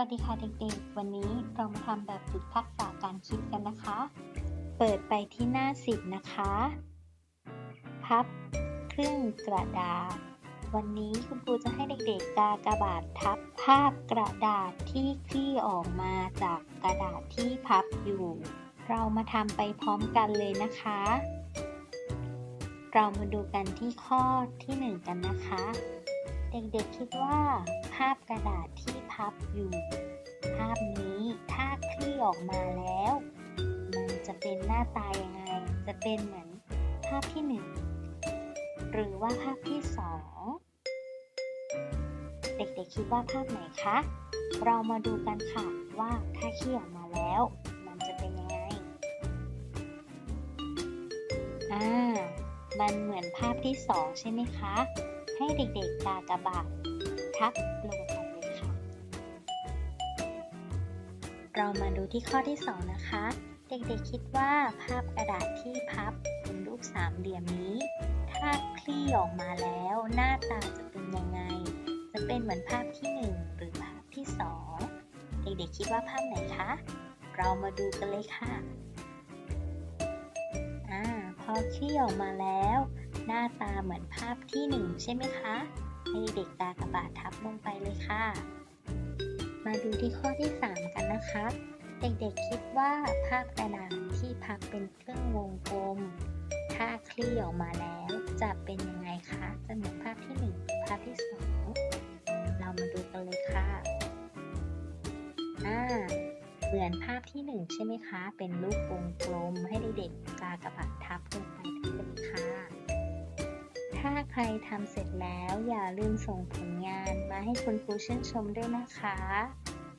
วัสดีค่ะเด็กๆ วันนี้เรามาทำแบบฝึกทักษะการคิดกันนะคะ เปิดไปที่หน้า 10 นะคะ พับครึ่งกระดาษ วันนี้คุณครูจะให้เด็กๆ กากระบาททับภาพกระดาษที่คลี่ออกมาจากกระดาษที่พับอยู่ เรามาทำไปพร้อมกันเลยนะคะ เรามาดูกันที่ข้อที่ 1 กันนะคะ เด็กๆคิดว่า ภาพกระดาษที่พับอยู่ ภาพนี้ถ้าคลี่ออกมาแล้ว มันจะเป็นหน้าตายังไง จะเป็นเหมือนภาพที่หนึ่งหรือว่าภาพที่สองเด็กๆคิดว่าภาพไหนคะ เรามาดูกันค่ะว่าถ้าคลี่ออกมาแล้ว มันจะเป็นยังไง อ่า มันเหมือนภาพที่สองใช่ไหมคะ ให้เด็กๆกากบาททับลงไปเลยค่ะ เรามาดูที่ข้อที่ 2 นะคะ เด็กๆคิดว่าภาพกระดาษที่พับเป็นรูปสามเหลี่ยมนี้ ถ้าคลี่ออกมาแล้ว หน้าตาจะเป็นยังไง จะเป็นเหมือนภาพที่ 1 หรือภาพที่ 2 เด็กๆคิดว่าภาพไหนคะ เรามาดูกันเลยค่ะอ่าพอคลี่ออกมาแล้ว หน้าตาเหมือนภาพที่ 1 ใช่ไหมคะ ให้เด็กกากระบาททับลงไปเลยค่ะ มาดูที่ข้อที่ 3 กันนะคะ เด็กๆคิดว่าภาพกระดาษที่พับเป็นเครื่องวงกลม ถ้าคลี่ออกมาแล้วจะเป็นยังไงคะจะเหมือนภาพที่ 1 หรือภาพที่ 2 เรามาดูกันเลยค่ะอ่าเหมือนภาพที่ 1 ใช่ไหมคะ เป็นรูปวงกลมให้เด็กๆกากบาททับลงไปเลยค่ะ ถ้าใครทำเสร็จแล้วอย่าลืมส่งผลงานมาให้คุณครูชื่นชมด้วยนะคะ